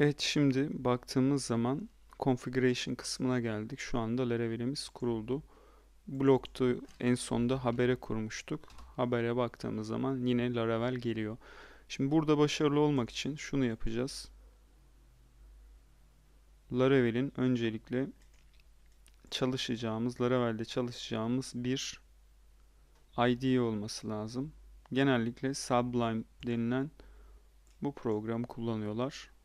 Evet şimdi baktığımız zaman configuration kısmına geldik. Şu anda Laravel'imiz kuruldu. Bloktu en sonda habere kurmuştuk. Habere baktığımız zaman yine Laravel geliyor. Şimdi burada başarılı olmak için şunu yapacağız. Laravel'in öncelikle çalışacağımız, Laravel'de çalışacağımız bir IDE olması lazım. Genellikle Sublime denilen bu programı kullanıyorlar.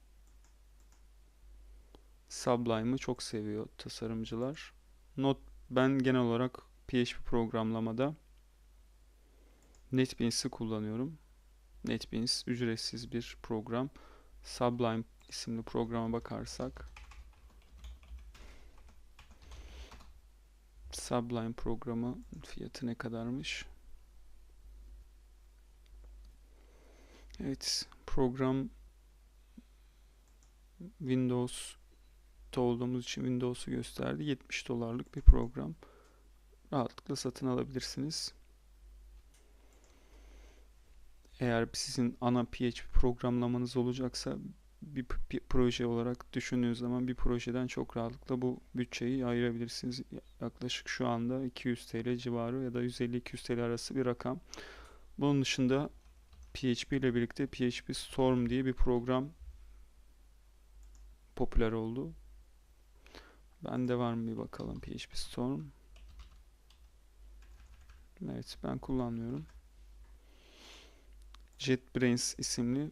Sublime'ı çok seviyor tasarımcılar. Not ben genel olarak PHP programlamada NetBeans'i kullanıyorum. NetBeans ücretsiz bir program. Sublime isimli programa bakarsak Sublime programı fiyatı ne kadarmış? Evet, program Windows'ta olduğumuz için Windows'u gösterdi. 70 dolarlık bir program. Rahatlıkla satın alabilirsiniz. Eğer sizin ana PHP programlamanız olacaksa bir, bir proje olarak düşündüğünüz zaman bir projeden çok rahatlıkla bu bütçeyi ayırabilirsiniz. Yaklaşık şu anda 200 TL civarı ya da 150-200 TL arası bir rakam. Bunun dışında PHP ile birlikte PHP Storm diye bir program popüler oldu. Ben de var mı bir bakalım PHP Storm. Evet ben kullanmıyorum. JetBrains isimli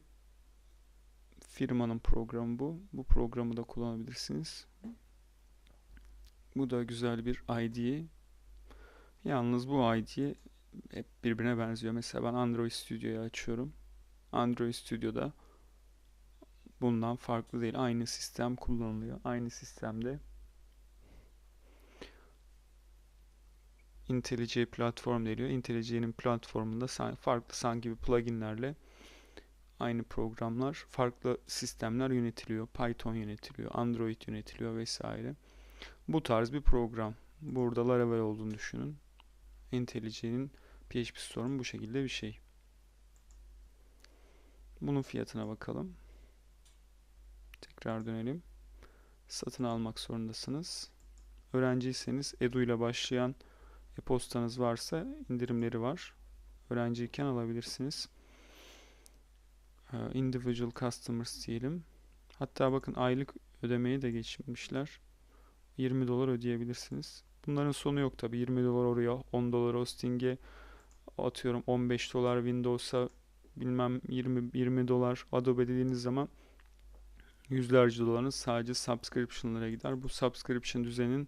firmanın programı bu. Bu programı da kullanabilirsiniz. Bu da güzel bir IDE. Yalnız bu IDE hep birbirine benziyor. Mesela ben Android Studio'yu açıyorum. Android Studio'da bundan farklı değil. Aynı sistem kullanılıyor. Aynı sistemde IntelliJ platform deniyor. IntelliJ'nin platformunda farklı sanki bir pluginlerle aynı programlar, farklı sistemler yönetiliyor. Python yönetiliyor, Android yönetiliyor vesaire. Bu tarz bir program. Burada Laravel olduğunu düşünün. IntelliJ'nin PHP Store'un bu şekilde bir şey. Bunun fiyatına bakalım. Tekrar dönelim. Satın almak zorundasınız. Öğrenciyseniz Edu ile başlayan e-postanız varsa indirimleri var. Öğrenciyken alabilirsiniz. Ee, individual customers diyelim. Hatta bakın aylık ödemeyi de geçmişler. 20 dolar ödeyebilirsiniz. Bunların sonu yok tabi. 20 dolar oraya, 10 dolar hosting'e atıyorum 15 dolar Windows'a bilmem 20 20 dolar Adobe dediğiniz zaman yüzlerce dolarınız sadece subscription'lara gider. Bu subscription düzenin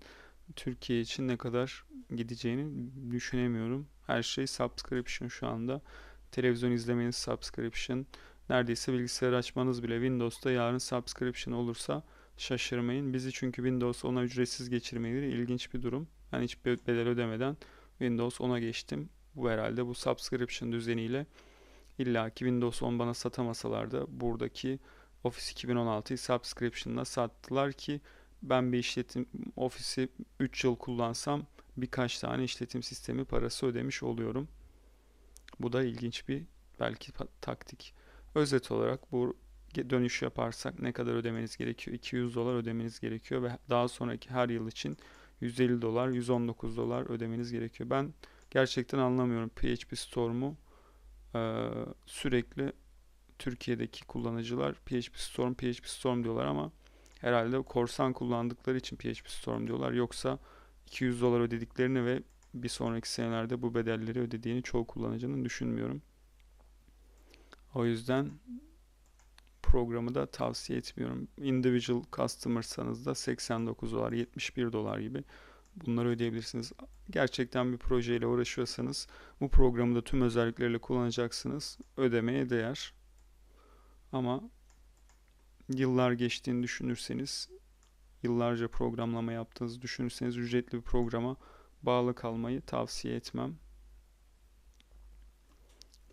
Türkiye için ne kadar gideceğini düşünemiyorum. Her şey subscription şu anda. Televizyon izlemeniz subscription. Neredeyse bilgisayar açmanız bile Windows'ta yarın subscription olursa şaşırmayın. Bizi çünkü Windows ona ücretsiz geçirmeleri ilginç bir durum. Ben hiç bedel ödemeden Windows 10'a geçtim. Bu herhalde bu subscription düzeniyle illaki Windows 10 bana satamasalar da buradaki Office 2016'yı subscription'la sattılar ki ben bir işletim ofisi 3 yıl kullansam birkaç tane işletim sistemi parası ödemiş oluyorum. Bu da ilginç bir belki taktik. Özet olarak bu dönüş yaparsak ne kadar ödemeniz gerekiyor? 200 dolar ödemeniz gerekiyor ve daha sonraki her yıl için 150 dolar, 119 dolar ödemeniz gerekiyor. Ben gerçekten anlamıyorum PHP Storm'u ee, sürekli Türkiye'deki kullanıcılar PHP Storm, PHP Storm diyorlar ama herhalde korsan kullandıkları için PHP Storm diyorlar. Yoksa 200 dolar ödediklerini ve bir sonraki senelerde bu bedelleri ödediğini çoğu kullanıcının düşünmüyorum. O yüzden programı da tavsiye etmiyorum. Individual customer'sanız da 89 dolar, 71 dolar gibi bunları ödeyebilirsiniz. Gerçekten bir projeyle uğraşıyorsanız bu programı da tüm özellikleriyle kullanacaksınız. Ödemeye değer. Ama yıllar geçtiğini düşünürseniz, yıllarca programlama yaptığınızı düşünürseniz ücretli bir programa bağlı kalmayı tavsiye etmem.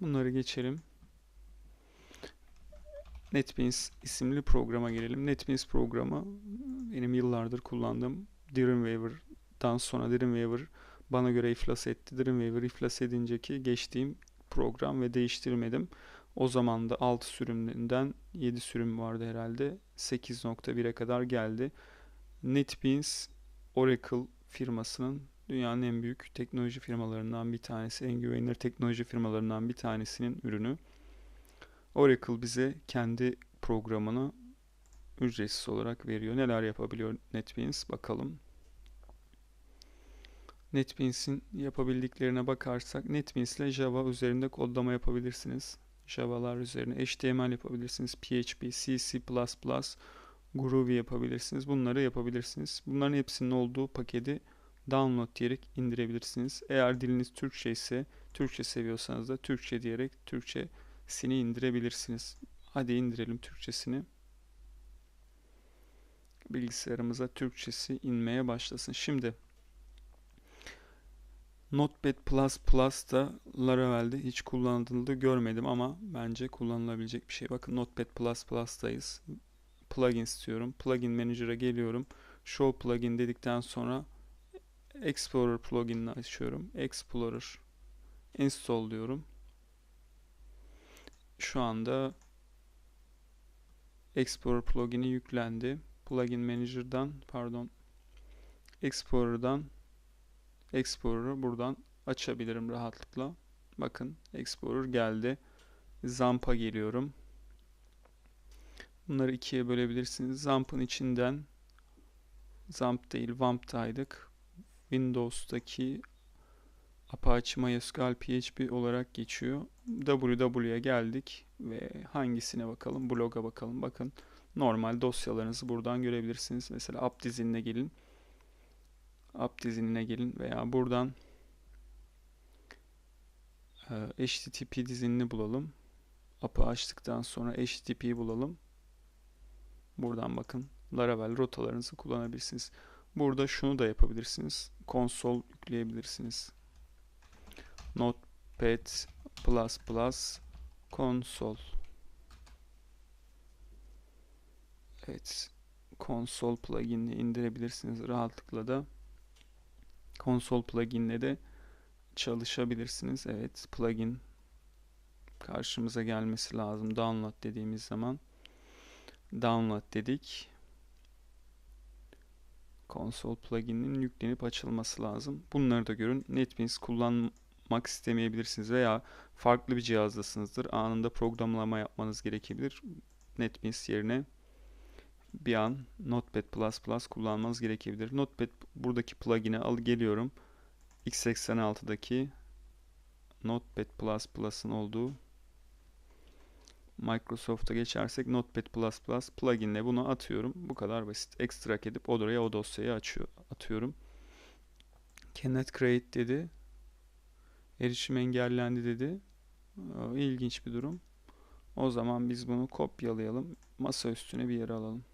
Bunları geçelim. NetBeans isimli programa gelelim. NetBeans programı benim yıllardır kullandığım Dreamweaver'dan sonra Dreamweaver bana göre iflas etti. Dreamweaver iflas edince ki geçtiğim program ve değiştirmedim. O zaman da 6 sürümünden 7 sürüm vardı herhalde. 8.1'e kadar geldi. NetBeans Oracle firmasının dünyanın en büyük teknoloji firmalarından bir tanesi, en güvenilir teknoloji firmalarından bir tanesinin ürünü. Oracle bize kendi programını ücretsiz olarak veriyor. Neler yapabiliyor NetBeans bakalım. NetBeans'in yapabildiklerine bakarsak NetBeans ile Java üzerinde kodlama yapabilirsiniz. Java'lar üzerine HTML yapabilirsiniz. PHP, C, C++, Groovy yapabilirsiniz. Bunları yapabilirsiniz. Bunların hepsinin olduğu paketi download diyerek indirebilirsiniz. Eğer diliniz Türkçe ise Türkçe seviyorsanız da Türkçe diyerek Türkçesini indirebilirsiniz. Hadi indirelim Türkçesini. Bilgisayarımıza Türkçesi inmeye başlasın. Şimdi Notepad++ da Laravel'de hiç kullanıldığı görmedim ama bence kullanılabilecek bir şey. Bakın Notepad++'dayız. Plugin istiyorum. Plugin Manager'a geliyorum. Show Plugin dedikten sonra Explorer pluginini açıyorum. Explorer install diyorum. Şu anda Explorer plugin'i yüklendi. Plugin Manager'dan pardon Explorer'dan Explorer'ı buradan açabilirim rahatlıkla. Bakın Explorer geldi. Zamp'a geliyorum. Bunları ikiye bölebilirsiniz. Zamp'ın içinden Zamp değil Vamp'taydık. Windows'taki Apache MySQL PHP olarak geçiyor. www'ye geldik ve hangisine bakalım? Blog'a bakalım. Bakın normal dosyalarınızı buradan görebilirsiniz. Mesela app dizinine gelin. App dizinine gelin veya buradan HTTP dizinini bulalım. App'ı açtıktan sonra HTTP'yi bulalım. Buradan bakın Laravel rotalarınızı kullanabilirsiniz. Burada şunu da yapabilirsiniz. Konsol yükleyebilirsiniz. Notepad++ konsol. Evet. Konsol pluginini indirebilirsiniz rahatlıkla da. Konsol pluginle de çalışabilirsiniz. Evet. Plugin karşımıza gelmesi lazım. Download dediğimiz zaman. Download dedik konsol plugin'in yüklenip açılması lazım. Bunları da görün. NetBeans kullanmak istemeyebilirsiniz veya farklı bir cihazdasınızdır. Anında programlama yapmanız gerekebilir. NetBeans yerine bir an Notepad++ kullanmanız gerekebilir. Notepad buradaki plugin'e al geliyorum. x86'daki Notepad++'ın olduğu Microsoft'a geçersek Notepad++ plugin ile bunu atıyorum. Bu kadar basit. Extract edip oraya o dosyayı açıyor, atıyorum. Cannot create dedi. Erişim engellendi dedi. İlginç bir durum. O zaman biz bunu kopyalayalım. Masa üstüne bir yere alalım.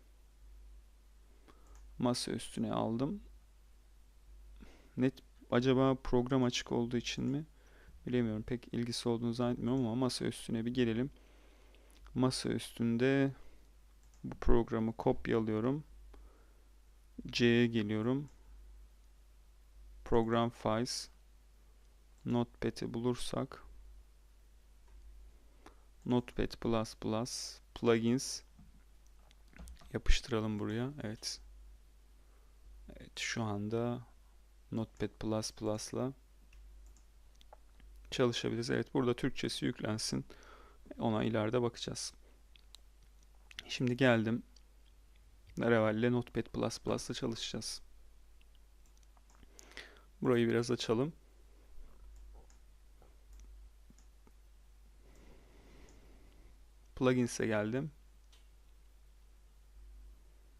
Masa üstüne aldım. Net acaba program açık olduğu için mi? Bilemiyorum. Pek ilgisi olduğunu zannetmiyorum ama masa üstüne bir gelelim masa üstünde bu programı kopyalıyorum. C'ye geliyorum. Program Files Notepad'i bulursak Notepad++ plugins yapıştıralım buraya. Evet. Evet şu anda Notepad++'la çalışabiliriz. Evet burada Türkçesi yüklensin. Ona ileride bakacağız. Şimdi geldim. Laravel ile Notepad++ ile çalışacağız. Burayı biraz açalım. Plugins'e geldim.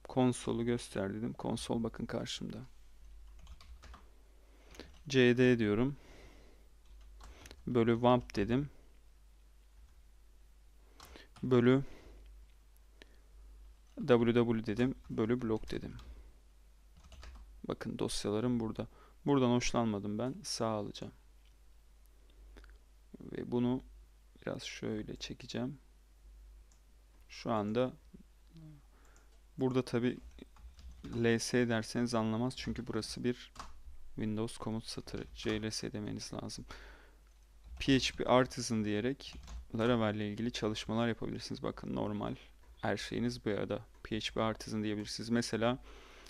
Konsolu göster dedim. Konsol bakın karşımda. cd diyorum. Bölü wamp dedim bölü www dedim bölü blok dedim. Bakın dosyalarım burada. Buradan hoşlanmadım ben. Sağ alacağım. Ve bunu biraz şöyle çekeceğim. Şu anda burada tabi ls derseniz anlamaz. Çünkü burası bir Windows komut satırı. cls demeniz lazım. PHP Artisan diyerek Laravel ile ilgili çalışmalar yapabilirsiniz. Bakın normal her şeyiniz bu arada. PHP Artisan diyebilirsiniz. Mesela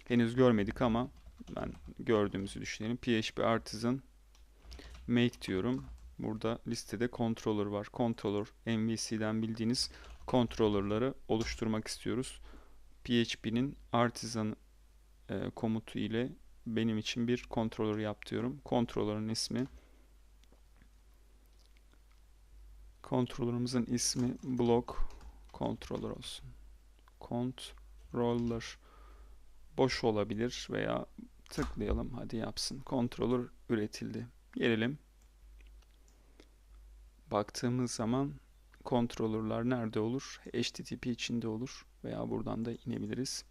henüz görmedik ama ben gördüğümüzü düşünelim. PHP Artisan make diyorum. Burada listede controller var. Controller MVC'den bildiğiniz controller'ları oluşturmak istiyoruz. PHP'nin Artisan e, komutu ile benim için bir controller yap diyorum. Controller'ın ismi Controller'ımızın ismi block controller olsun. Controller boş olabilir veya tıklayalım hadi yapsın. Controller üretildi. Gelelim. Baktığımız zaman controller'lar nerede olur? HTTP içinde olur veya buradan da inebiliriz.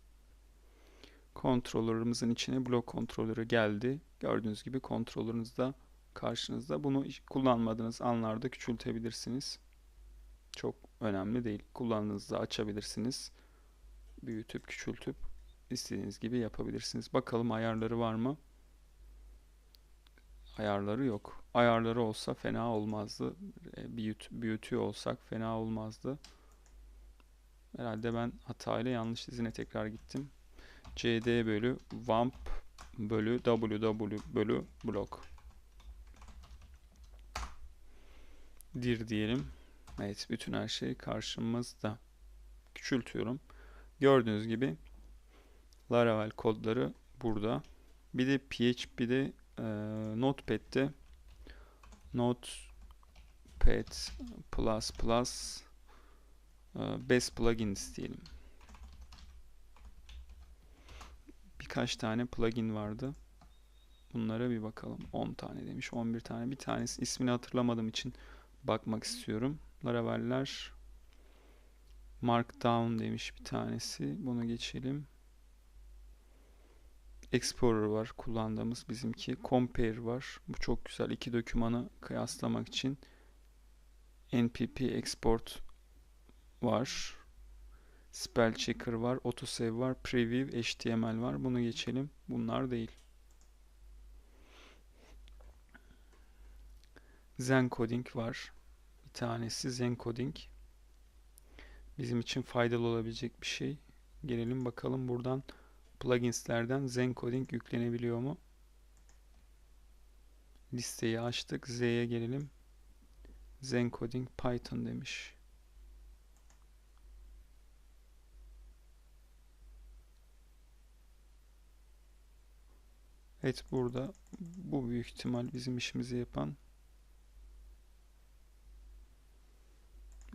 Controller'ımızın içine block controller'ı geldi. Gördüğünüz gibi controller'ınız da karşınızda. Bunu kullanmadığınız anlarda küçültebilirsiniz. Çok önemli değil. Kullandığınızda açabilirsiniz. Büyütüp küçültüp istediğiniz gibi yapabilirsiniz. Bakalım ayarları var mı? Ayarları yok. Ayarları olsa fena olmazdı. E, büyüt, büyütüyor olsak fena olmazdı. Herhalde ben hatayla yanlış dizine tekrar gittim. cd bölü vamp bölü ww bölü blok dir diyelim. Evet bütün her şey karşımızda. Küçültüyorum. Gördüğünüz gibi Laravel kodları burada. Bir de PHP'de e, Notepad'de Notepad plus plus e, best plugins diyelim. Birkaç tane plugin vardı. Bunlara bir bakalım. 10 tane demiş. 11 tane. Bir tanesi ismini hatırlamadığım için bakmak istiyorum. Laravel'ler Markdown demiş bir tanesi. Bunu geçelim. Explorer var kullandığımız bizimki. Compare var. Bu çok güzel. İki dokümanı kıyaslamak için. NPP Export var. Spell Checker var. Autosave var. Preview HTML var. Bunu geçelim. Bunlar değil. Zencoding var. Bir tanesi Zencoding. Bizim için faydalı olabilecek bir şey. Gelelim bakalım buradan pluginslerden Zencoding yüklenebiliyor mu? Listeyi açtık. Z'ye gelelim. Zencoding Python demiş. Evet burada bu büyük ihtimal bizim işimizi yapan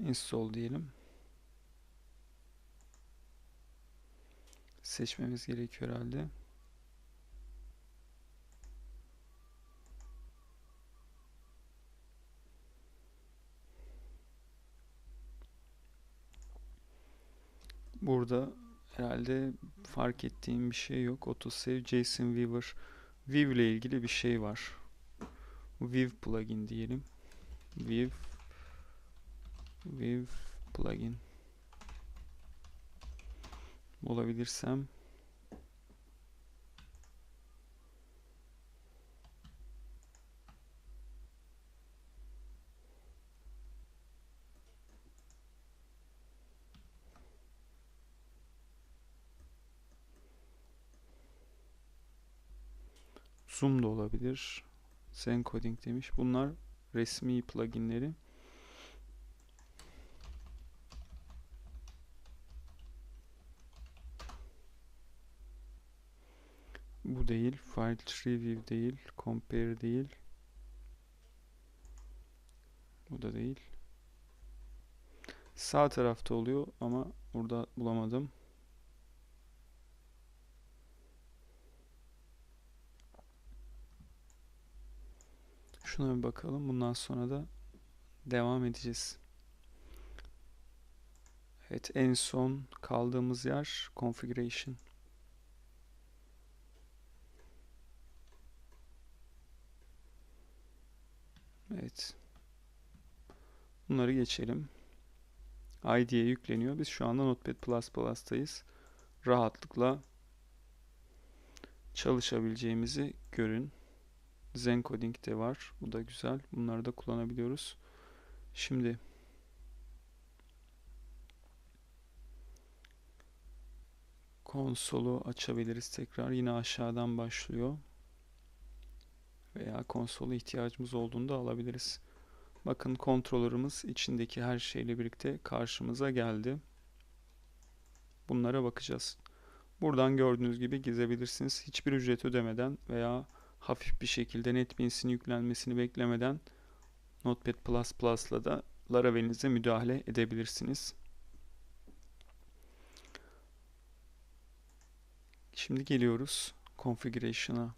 install diyelim. Seçmemiz gerekiyor herhalde. Burada herhalde fark ettiğim bir şey yok. Autosave JSON Weaver View ile ilgili bir şey var. View plugin diyelim. View View plugin bulabilirsem Zoom da olabilir. Zencoding demiş. Bunlar resmi pluginleri. Bu değil. File tree view değil. Compare değil. Bu da değil. Sağ tarafta oluyor ama burada bulamadım. Şuna bir bakalım. Bundan sonra da devam edeceğiz. Evet en son kaldığımız yer configuration. Evet. Bunları geçelim. ID'ye yükleniyor. Biz şu anda Notepad++'tayız. Rahatlıkla çalışabileceğimizi görün. Zencoding de var. Bu da güzel. Bunları da kullanabiliyoruz. Şimdi konsolu açabiliriz tekrar. Yine aşağıdan başlıyor. Veya konsolu ihtiyacımız olduğunda alabiliriz. Bakın kontrolörümüz içindeki her şeyle birlikte karşımıza geldi. Bunlara bakacağız. Buradan gördüğünüz gibi gezebilirsiniz. Hiçbir ücret ödemeden veya hafif bir şekilde NetBeans'in yüklenmesini beklemeden Notepad++ ile da Laravel'inize müdahale edebilirsiniz. Şimdi geliyoruz Configuration'a.